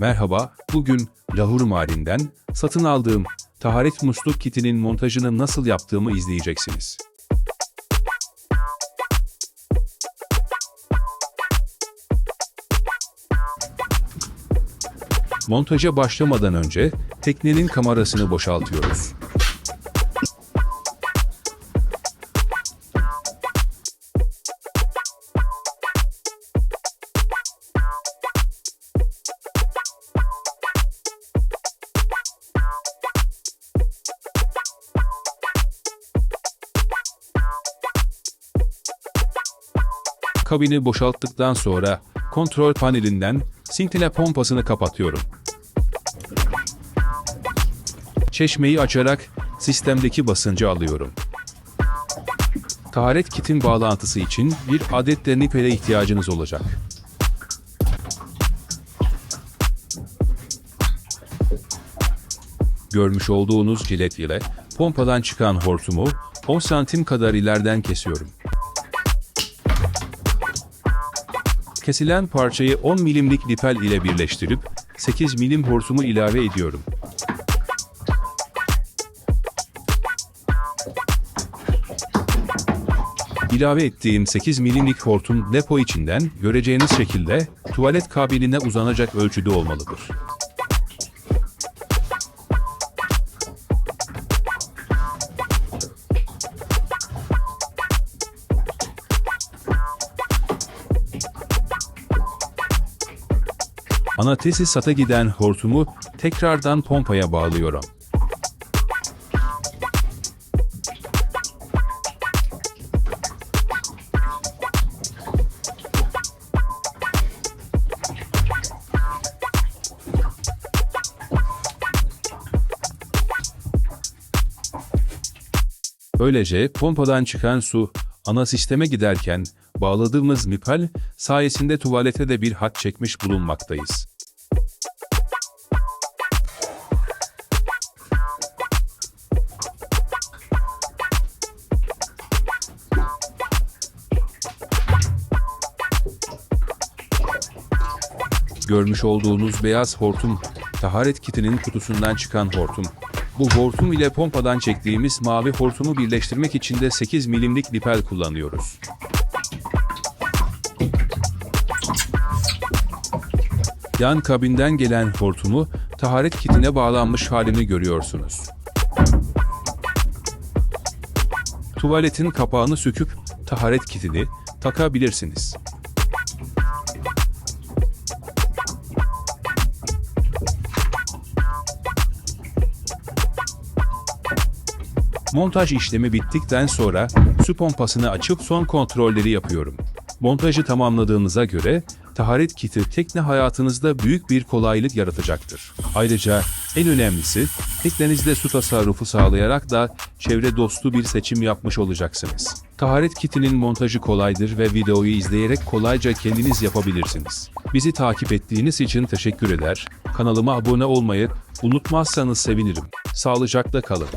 Merhaba, bugün Lahur Mahallinden satın aldığım taharet musluk kitinin montajını nasıl yaptığımı izleyeceksiniz. Montaja başlamadan önce teknenin kamerasını boşaltıyoruz. Kabini boşalttıktan sonra kontrol panelinden sintile pompasını kapatıyorum. Çeşmeyi açarak sistemdeki basıncı alıyorum. Taharet kitin bağlantısı için bir adet de nipele ihtiyacınız olacak. Görmüş olduğunuz jilet ile pompadan çıkan hortumu 10 santim kadar ileriden kesiyorum. Kesilen parçayı 10 milimlik lipel ile birleştirip 8 milim hortumu ilave ediyorum. İlave ettiğim 8 milimlik hortum depo içinden göreceğiniz şekilde tuvalet kabinine uzanacak ölçüde olmalıdır. Ana tesisata giden hortumu tekrardan pompaya bağlıyorum. Böylece pompadan çıkan su ana sisteme giderken bağladığımız mipal sayesinde tuvalete de bir hat çekmiş bulunmaktayız. Görmüş olduğunuz beyaz hortum, taharet kitinin kutusundan çıkan hortum. Bu hortum ile pompadan çektiğimiz mavi hortumu birleştirmek için de 8 milimlik lipel kullanıyoruz. Yan kabinden gelen hortumu taharet kitine bağlanmış halini görüyorsunuz. Tuvaletin kapağını söküp taharet kitini takabilirsiniz. Montaj işlemi bittikten sonra su pompasını açıp son kontrolleri yapıyorum. Montajı tamamladığınıza göre taharet kiti tekne hayatınızda büyük bir kolaylık yaratacaktır. Ayrıca en önemlisi teknenizde su tasarrufu sağlayarak da çevre dostu bir seçim yapmış olacaksınız. Taharet kitinin montajı kolaydır ve videoyu izleyerek kolayca kendiniz yapabilirsiniz. Bizi takip ettiğiniz için teşekkür eder. Kanalıma abone olmayı unutmazsanız sevinirim. Sağlıcakla kalın.